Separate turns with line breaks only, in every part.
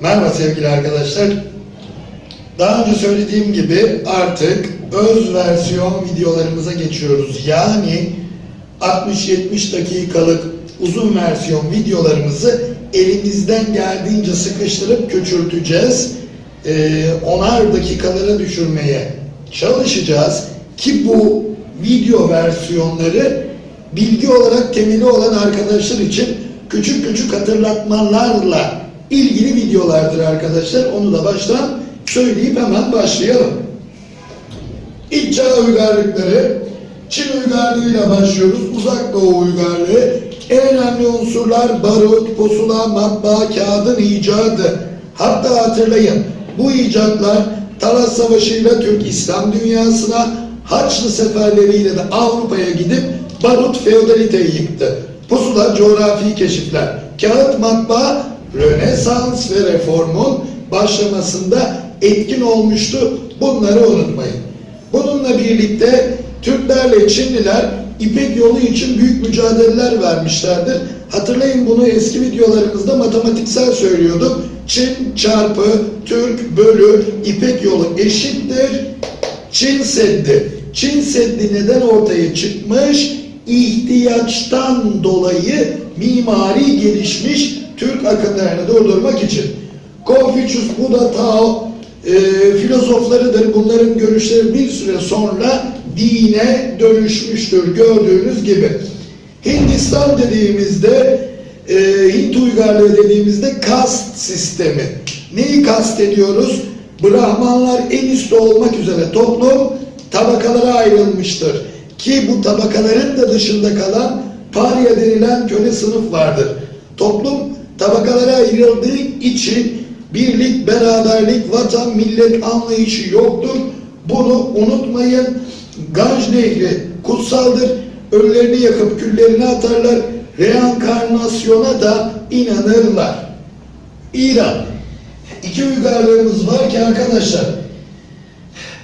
Merhaba sevgili arkadaşlar. Daha önce söylediğim gibi artık öz versiyon videolarımıza geçiyoruz. Yani 60-70 dakikalık uzun versiyon videolarımızı elimizden geldiğince sıkıştırıp küçülteceğiz. Ee, onar dakikalara düşürmeye çalışacağız ki bu video versiyonları bilgi olarak temeli olan arkadaşlar için küçük küçük hatırlatmalarla ilgili videolardır arkadaşlar. Onu da baştan söyleyip hemen başlayalım. İlk çağ uygarlıkları, Çin uygarlığıyla başlıyoruz. Uzak Doğu uygarlığı. En önemli unsurlar barut, pusula, matbaa, kağıdın icadı. Hatta hatırlayın bu icatlar Talas Savaşı ile Türk İslam dünyasına, Haçlı seferleriyle de Avrupa'ya gidip barut feodaliteyi yıktı. Pusula coğrafi keşifler. Kağıt matbaa Rönesans ve reformun başlamasında etkin olmuştu. Bunları unutmayın. Bununla birlikte Türklerle Çinliler İpek yolu için büyük mücadeleler vermişlerdir. Hatırlayın bunu eski videolarımızda matematiksel söylüyorduk. Çin çarpı Türk bölü İpek yolu eşittir. Çin Seddi. Çin Seddi neden ortaya çıkmış? İhtiyaçtan dolayı mimari gelişmiş Türk akımlarını durdurmak için. Konfüçyüs, Buda, Tao e, filozoflarıdır. Bunların görüşleri bir süre sonra dine dönüşmüştür gördüğünüz gibi. Hindistan dediğimizde, e, Hint uygarlığı dediğimizde kast sistemi. Neyi kast ediyoruz? Brahmanlar en üstte olmak üzere toplum tabakalara ayrılmıştır. Ki bu tabakaların da dışında kalan parya denilen köle sınıf vardır. Toplum tabakalara ayrıldığı için birlik, beraberlik, vatan, millet anlayışı yoktur. Bunu unutmayın. Ganj Nehri kutsaldır. Ölülerini yakıp küllerini atarlar. Reenkarnasyona da inanırlar. İran. İki uygarlığımız var ki arkadaşlar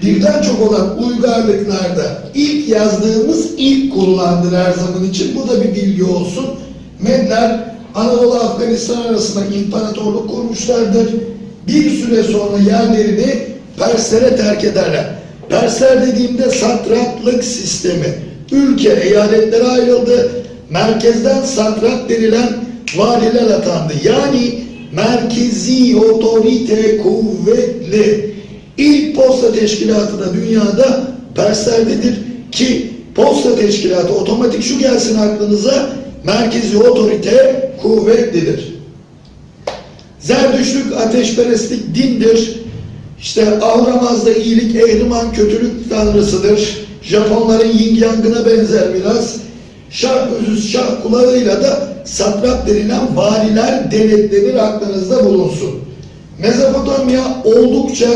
birden çok olan uygarlıklarda ilk yazdığımız ilk kurulandır her zaman için. Bu da bir bilgi olsun. Medler Anadolu Afganistan arasında imparatorluk kurmuşlardır. Bir süre sonra yerlerini Perslere terk ederler. Persler dediğimde satraplık sistemi. Ülke eyaletlere ayrıldı. Merkezden satrap denilen valiler atandı. Yani merkezi otorite kuvvetli. İlk posta teşkilatı da dünyada Perslerdedir ki posta teşkilatı otomatik şu gelsin aklınıza merkezi otorite kuvvetlidir. Zerdüşlük ateşperestlik dindir. İşte Avramaz'da iyilik, Ehriman kötülük tanrısıdır. Japonların yin yangına benzer biraz. Şah özüz, şah kulağıyla da satrap denilen valiler denetlenir aklınızda bulunsun. Mezopotamya oldukça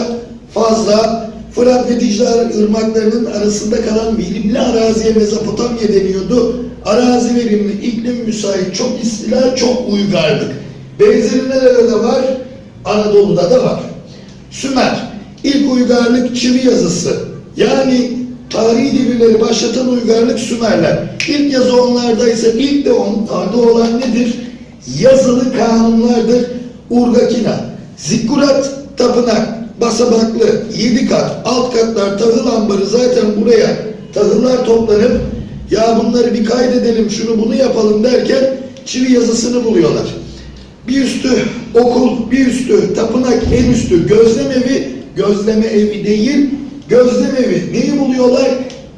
fazla Fırat ve Dicle ırmaklarının arasında kalan verimli araziye Mezopotamya deniyordu. Arazi verimli, iklim müsait, çok istila, çok uygarlık. Benzeri nerede var? Anadolu'da da var. Sümer, ilk uygarlık çivi yazısı. Yani tarihi devirleri başlatan uygarlık Sümerler. İlk yazı onlardaysa ilk de onlarda olan nedir? Yazılı kanunlardır. Urgakina, Zikkurat, tapınak, basamaklı, yedi kat, alt katlar, tahıl ambarı zaten buraya tahıllar toplanıp ya bunları bir kaydedelim, şunu bunu yapalım derken çivi yazısını buluyorlar. Bir üstü okul, bir üstü tapınak, en üstü gözlem evi, gözleme evi değil, gözlem evi. Neyi buluyorlar?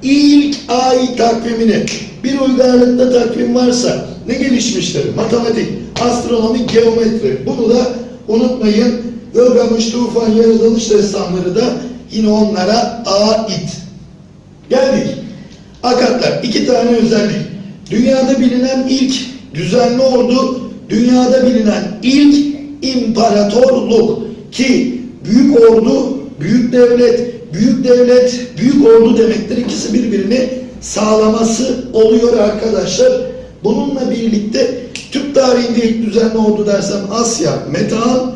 İlk ay takvimini. Bir uygarlıkta takvim varsa ne gelişmiştir? Matematik, astronomi, geometri. Bunu da unutmayın. Gılgamış, Tufan, Yaratılış destanları da yine onlara ait. Geldik. Akatlar. iki tane özellik. Dünyada bilinen ilk düzenli ordu, dünyada bilinen ilk imparatorluk ki büyük ordu, büyük devlet, büyük devlet, büyük ordu demektir. İkisi birbirini sağlaması oluyor arkadaşlar. Bununla birlikte Türk tarihinde ilk düzenli ordu dersem Asya, Metehan,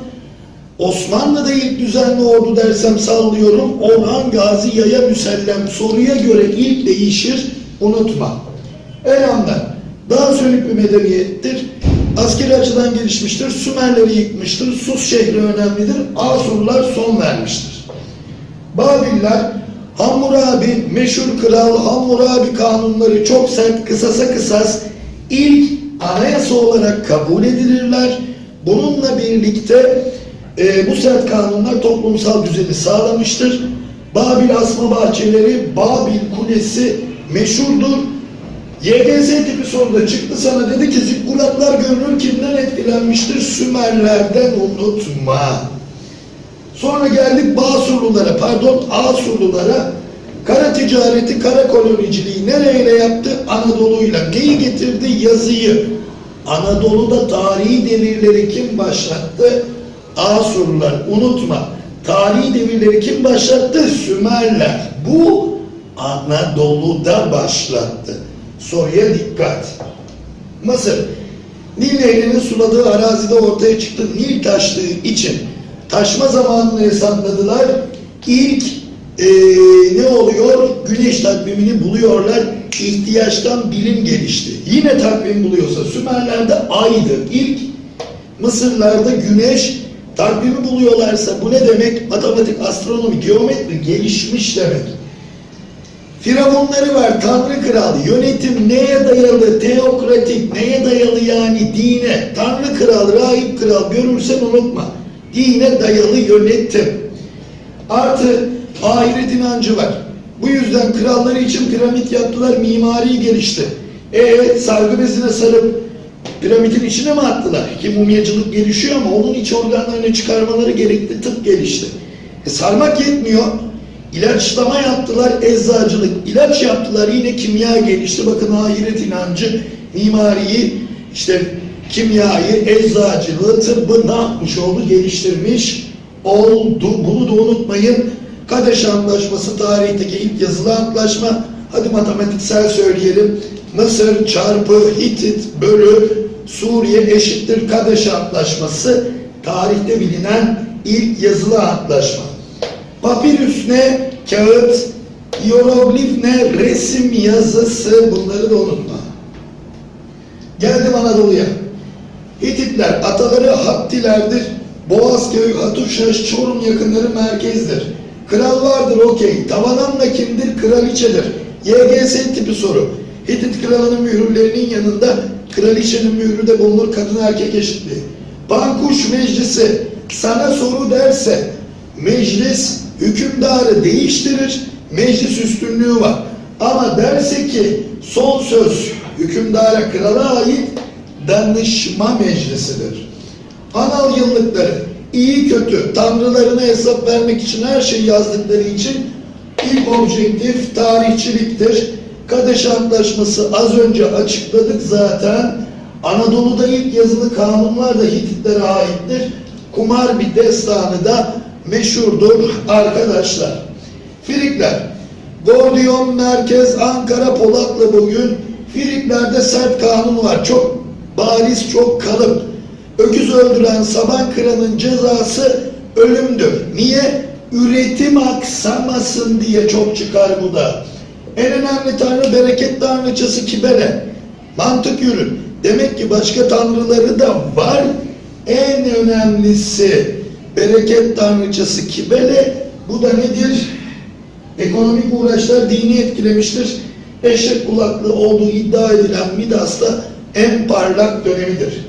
Osmanlı'da ilk düzenli ordu dersem sallıyorum. Orhan Gazi Yaya Müsellem soruya göre ilk değişir unutma. Elhamdülillah daha sönük bir medeniyettir. Askeri açıdan gelişmiştir. Sümerleri yıkmıştır. Sus şehri önemlidir. Asurlar son vermiştir. Babiller Hammurabi, meşhur kral Hammurabi kanunları çok sert, kısasa kısas ilk anayasa olarak kabul edilirler. Bununla birlikte e, bu sert kanunlar toplumsal düzeni sağlamıştır. Babil asma bahçeleri, Babil kulesi meşhurdur. YGS tipi soruda çıktı sana dedi ki zikkuratlar görünür kimden etkilenmiştir? Sümerlerden unutma. Sonra geldik Basurlulara, pardon Asurlulara. Kara ticareti, kara koloniciliği nereyle yaptı? Anadolu'yla. Neyi getirdi? Yazıyı. Anadolu'da tarihi devirleri kim başlattı? Asurlular. Unutma. Tarihi devirleri kim başlattı? Sümerler. Bu Anadolu'da başlattı. Soruya dikkat. Mısır. Nil Nehri'nin suladığı arazide ortaya çıktı. Nil taştığı için taşma zamanını hesapladılar. İlk eee, ne oluyor? Güneş takvimini buluyorlar. İhtiyaçtan bilim gelişti. Yine takvim buluyorsa Sümerler'de aydı. İlk Mısırlarda güneş takvimi buluyorlarsa bu ne demek? Matematik, astronomi, geometri gelişmiş demek. Firavunları var, Tanrı kralı, yönetim neye dayalı, teokratik, neye dayalı yani dine, Tanrı kral, rahip kral görürsen unutma, dine dayalı yönetim. Artı ahiret inancı var. Bu yüzden kralları için piramit yaptılar, mimari gelişti. E sargı bezine sarıp piramidin içine mi attılar? Ki mumyacılık gelişiyor ama onun iç organlarını çıkarmaları gerekli, tıp gelişti. E sarmak yetmiyor. İlaçlama yaptılar, eczacılık. ilaç yaptılar, yine kimya gelişti. Bakın ahiret inancı, mimariyi, işte kimyayı, eczacılığı, tıbbı ne yapmış oldu? Geliştirmiş oldu. Bunu da unutmayın. Kadeş Antlaşması tarihteki ilk yazılı antlaşma. Hadi matematiksel söyleyelim. Mısır çarpı Hitit bölü Suriye eşittir Kadeş Antlaşması. Tarihte bilinen ilk yazılı antlaşma. Papirüs ne? Kağıt. Hieroglif ne? Resim yazısı. Bunları da unutma. Geldim Anadolu'ya. Hititler, ataları Hattilerdir. Boğazköy, Hatuşaş, Çorum yakınları merkezdir. Kral vardır okey. Tavananla kimdir? Kraliçedir. YGS tipi soru. Hitit kralının mühürlerinin yanında kraliçenin mührü de bulunur kadın erkek eşitliği. Bankuş meclisi sana soru derse meclis hükümdarı değiştirir, meclis üstünlüğü var. Ama derse ki son söz hükümdara krala ait danışma meclisidir. Anal yıllıkları iyi kötü tanrılarına hesap vermek için her şeyi yazdıkları için ilk objektif tarihçiliktir. Kadeş Antlaşması az önce açıkladık zaten. Anadolu'da ilk yazılı kanunlar da Hititlere aittir. Kumar bir destanı da meşhurdur arkadaşlar. Frikler. Gordiyon Merkez Ankara Polatlı bugün Friklerde sert kanun var. Çok bariz, çok kalın. Öküz öldüren saban kıranın cezası ölümdür. Niye? Üretim aksamasın diye çok çıkar bu da. En önemli tanrı bereket tanrıçası Kibele. Mantık yürü. Demek ki başka tanrıları da var. En önemlisi bereket tanrıçası Kibele. Bu da nedir? Ekonomik uğraşlar dini etkilemiştir. Eşek kulaklı olduğu iddia edilen Midas'ta en parlak dönemidir.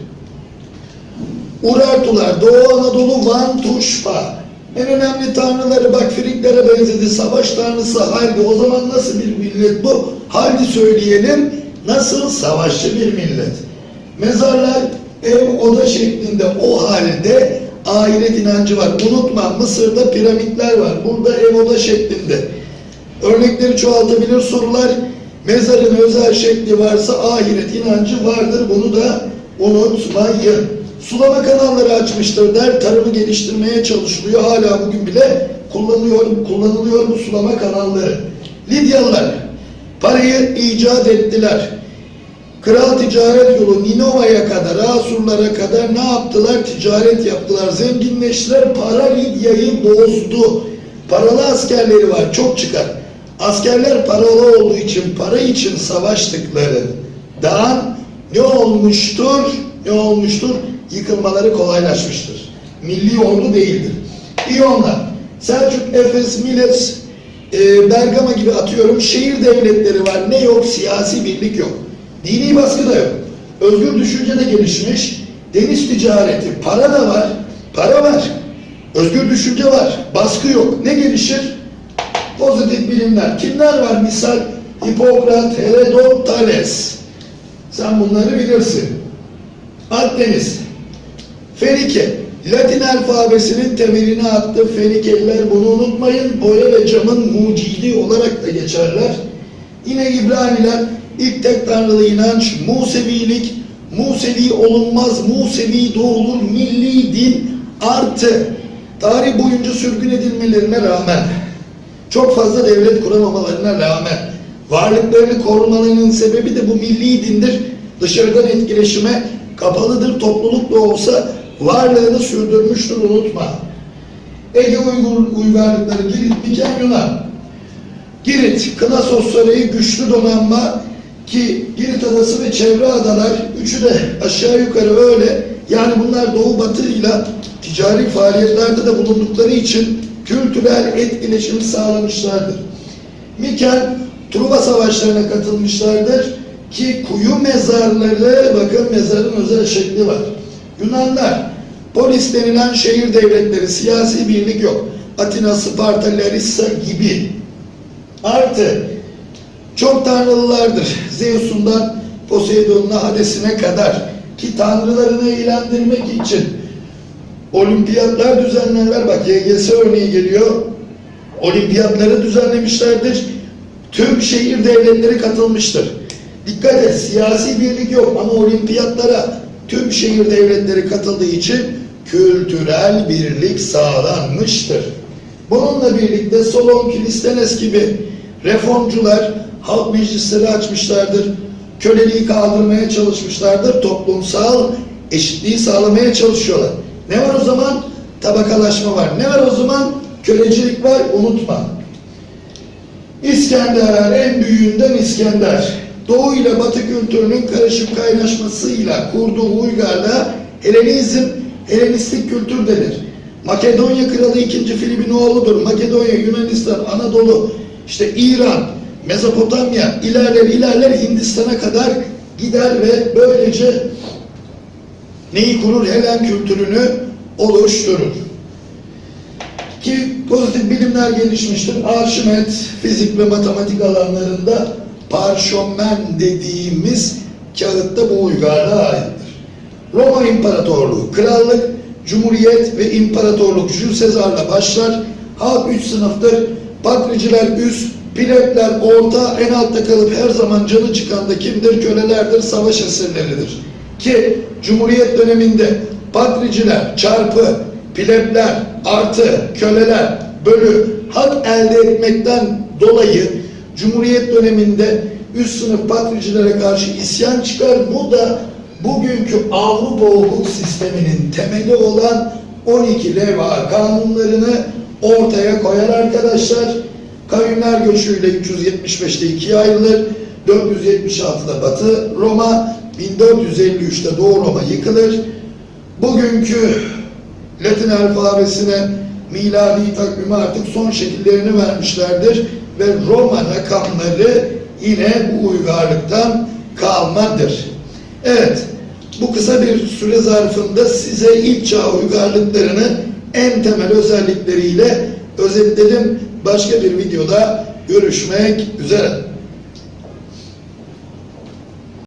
Urartular, Doğu Anadolu, Van, Tuşba. En önemli tanrıları bak Friklere benzedi. Savaş tanrısı Haldi. O zaman nasıl bir millet bu? Haldi söyleyelim. Nasıl? Savaşçı bir millet. Mezarlar ev oda şeklinde o halde ahiret inancı var. Unutma Mısır'da piramitler var. Burada ev oda şeklinde. Örnekleri çoğaltabilir sorular. Mezarın özel şekli varsa ahiret inancı vardır. Bunu da unutmayın. Sulama kanalları açmıştır. Tarımı geliştirmeye çalışılıyor. Hala bugün bile kullanılıyor, kullanılıyor bu sulama kanalları. Lidyalılar parayı icat ettiler. Kral ticaret yolu Ninova'ya kadar, Asurlara kadar ne yaptılar? Ticaret yaptılar. Zenginleştiler. Para Lidya'yı bozdu. Paralı askerleri var. Çok çıkar. Askerler paralı olduğu için, para için savaştıkları dan ne olmuştur? ne olmuştur? Yıkılmaları kolaylaşmıştır. Milli ordu değildir. İyonlar, Selçuk, Efes, Milet, e, Bergama gibi atıyorum şehir devletleri var. Ne yok? Siyasi birlik yok. Dini baskı da yok. Özgür düşünce de gelişmiş. Deniz ticareti, para da var. Para var. Özgür düşünce var. Baskı yok. Ne gelişir? Pozitif bilimler. Kimler var? Misal Hipokrat, Herodot, Thales. Sen bunları bilirsin. Akdeniz. Fenike. Latin alfabesinin temelini attı. Fenikeliler bunu unutmayın. Boya ve camın mucidi olarak da geçerler. Yine İbraniler ilk tek tanrılı inanç, Musevilik, Musevi olunmaz, Musevi doğulur, milli din artı tarih boyunca sürgün edilmelerine rağmen çok fazla devlet kuramamalarına rağmen varlıklarını korumalarının sebebi de bu milli dindir. Dışarıdan etkileşime kapalıdır. Topluluk da olsa varlığını sürdürmüştür unutma. Ege Uygur uygarlıkları Girit, Miken, Yunan. Girit, Kınasos Sarayı güçlü donanma ki Girit Adası ve çevre adalar üçü de aşağı yukarı öyle. Yani bunlar Doğu Batı ile ticari faaliyetlerde de bulundukları için kültürel etkileşim sağlamışlardır. Miken Truva savaşlarına katılmışlardır ki kuyu mezarları bakın mezarın özel şekli var. Yunanlar polis denilen şehir devletleri siyasi birlik yok. Atina, Sparta, Larissa gibi. Artı çok tanrılılardır. Zeus'undan Poseidon'una Hades'ine kadar ki tanrılarını eğlendirmek için olimpiyatlar düzenlerler. Bak YGS örneği geliyor. Olimpiyatları düzenlemişlerdir. Tüm şehir devletleri katılmıştır. Dikkat et, siyasi birlik yok ama olimpiyatlara tüm şehir devletleri katıldığı için kültürel birlik sağlanmıştır. Bununla birlikte Solon, Kilistenes gibi reformcular halk meclisleri açmışlardır. Köleliği kaldırmaya çalışmışlardır. Toplumsal eşitliği sağlamaya çalışıyorlar. Ne var o zaman? Tabakalaşma var. Ne var o zaman? Kölecilik var. Unutma. İskender, en büyüğünden İskender. Doğu ile Batı kültürünün karışık kaynaşmasıyla kurduğu uygarlığa Helenizm, Helenistik kültür denir. Makedonya Kralı 2. Filip'in oğludur. Makedonya, Yunanistan, Anadolu, işte İran, Mezopotamya ilerler ilerler Hindistan'a kadar gider ve böylece neyi kurur? Helen kültürünü oluşturur. Ki pozitif bilimler gelişmiştir. Arşimet, fizik ve matematik alanlarında parşömen dediğimiz kağıtta bu uygarlığa aittir. Roma İmparatorluğu, krallık, cumhuriyet ve imparatorluk Jules Sezar'la başlar. Halk üç sınıftır. Patriciler üst, plebler orta, en altta kalıp her zaman canı çıkan da kimdir? Kölelerdir, savaş esirleridir. Ki Cumhuriyet döneminde patriciler çarpı, plebler artı, köleler bölü hak elde etmekten dolayı Cumhuriyet döneminde üst sınıf patricilere karşı isyan çıkar. Bu da bugünkü Avrupa hukuk sisteminin temeli olan 12 leva kanunlarını ortaya koyar arkadaşlar. Kavimler göçüyle 375'te ikiye ayrılır. 476'da Batı Roma, 1453'te Doğu Roma yıkılır. Bugünkü Latin alfabesine miladi takvime artık son şekillerini vermişlerdir ve Roma rakamları yine bu uygarlıktan kalmadır. Evet, bu kısa bir süre zarfında size ilk çağ uygarlıklarını en temel özellikleriyle özetledim. Başka bir videoda görüşmek üzere.